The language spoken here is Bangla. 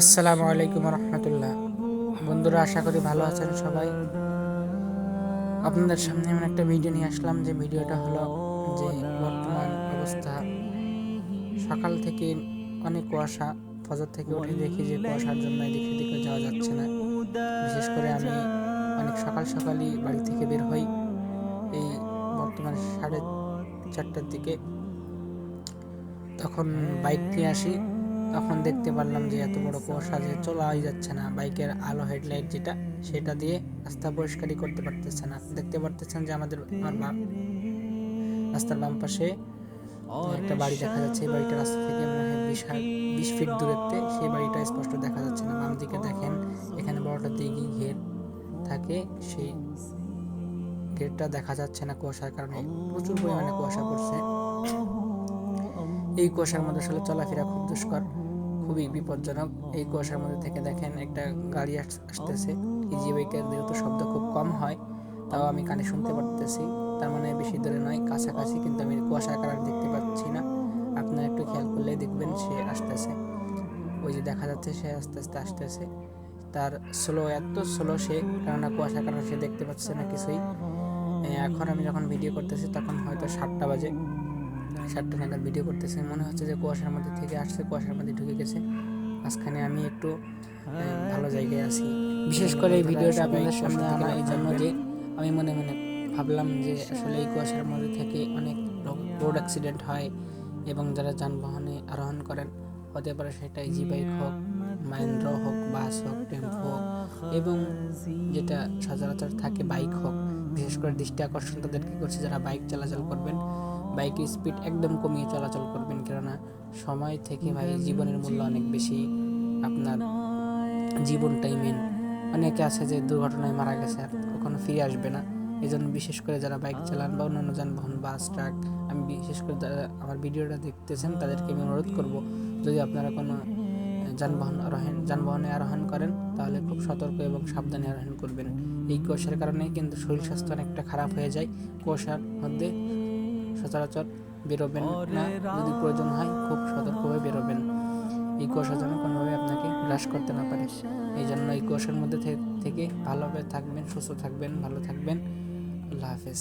আসসালামু আলাইকুম রহমতুল্লাহ। বন্ধুরা, আশা করি ভালো আছেন সবাই। আপনাদের সামনে এমন একটা ভিডিও নিয়ে আসলাম। যে ভিডিওটা হলো যে বর্তমান অবস্থা। সকাল থেকে অনেক কুয়াশা। ফজর থেকে উঠে দেখি যে কুয়াশার জন্য এদিকে দিকে যাওয়া যাচ্ছে না। বিশেষ করে আমি অনেক সকাল সকালই বাড়ি থেকে বের হই। এই বর্তমান সাড়ে চারটার দিকে। তখন বাইক নিয়ে আসি। তখন দেখতে পারলাম যে এত বড় কুয়াশা যে চলাই যাচ্ছে না। বাইকের আলো হেডলাইট যেটা, সেটা দিয়ে রাস্তা পরিষ্কারই করতে পারতেছে না। দেখতে পারতেছেন যে আমাদের আমার রাস্তার বাম পাশে একটা বাড়ি দেখা যাচ্ছে। এই বাড়িটা রাস্তা থেকে মনে হয় বিশ বিশ ফিট দূরত্বে সেই বাড়িটা স্পষ্ট দেখা যাচ্ছে না। বাম দিকে দেখেন, এখানে বড়টা দিঘি ঘের থাকে। সেই গেটটা দেখা যাচ্ছে না কুয়াশার কারণে। প্রচুর পরিমাণে কুয়াশা পড়ছে। এই কুয়াশার মধ্যে আসলে চলাফেরা খুব দুষ্কর। খুবই বিপজ্জনক। এই কুয়াশার মধ্যে থেকে দেখেন একটা গাড়ি আস- আসতেছে। ইজি বাইকের যেহেতু শব্দ খুব কম হয়, তাও আমি কানে শুনতে পারতেছি। তার মানে বেশি দূরে নয়, কাছাকাছি, কিন্তু আমি কুয়াশার কারণে দেখতে পাচ্ছি না। আপনারা একটু খেয়াল করলেই দেখবেন সে আসতেছে। ওই যে দেখা যাচ্ছে সে আস্তে আস্তে আসতেছে। তার স্লো এত স্লো সে, কেননা কুয়াশার কারণে সে দেখতে পাচ্ছে না কিছুই। এখন আমি যখন ভিডিও করতেছি, তখন হয়তো সাতটা বাজে। সাতটা নাগাদ ভিডিও করতেছে। মনে হচ্ছে যে কুয়াশার মধ্যে থেকে আসছে, কুয়াশার মধ্যে ঢুকে গেছে। মাঝখানে আমি একটু ভালো জায়গায় আছি। বিশেষ করে এই ভিডিওটা আপনাদের সামনে আনা এই জন্য যে আমি মনে মনে ভাবলাম যে আসলে এই কুয়াশার মধ্যে থেকে অনেক রোড অ্যাক্সিডেন্ট হয় এবং যারা যানবাহনে আরোহণ করেন হতে পারে সেটা ইজি বাইক হোক, মাইন্দ্র হোক, বাস হোক, টেম্পো হোক এবং যেটা সচরাচর থাকে বাইক হোক। বিশেষ করে দৃষ্টি আকর্ষণ তাদেরকে করছে যারা বাইক চলাচল করবেন। বাইকের স্পিড একদম কমিয়ে চলাচল করবেন কেননা সময় থেকে ভাই জীবনের মূল্য অনেক বেশি। আপনার জীবনটাই মেন অনেকে আছে যে দুর্ঘটনায় মারা গেছে আর কখনো ফিরে আসবে না। এই জন্য বিশেষ করে যারা বাইক চালান বা অন্যান্য যানবাহন, বাস, ট্রাক, আমি বিশেষ করে যারা আমার ভিডিওটা দেখতেছেন, তাদেরকে আমি অনুরোধ করব, যদি আপনারা কোনো যানবাহন আরোহণ, যানবাহনে আরোহণ করেন, তাহলে খুব সতর্ক এবং সাবধানে আরোহণ করবেন। এই কুয়াশার কারণে কিন্তু শরীর স্বাস্থ্য অনেকটা খারাপ হয়ে যায়। কুয়াশার মধ্যে সচরাচর বেরোবেন না, যদি প্রয়োজন হয় খুব সতর্কভাবে বেরোবেন। এই কুয়াশা যেন কোনোভাবে আপনাকে গ্রাস করতে না পারে। এই জন্য এই কুয়াশার মধ্যে থেকে ভালোভাবে থাকবেন, সুস্থ থাকবেন, ভালো থাকবেন। আল্লাহ হাফেজ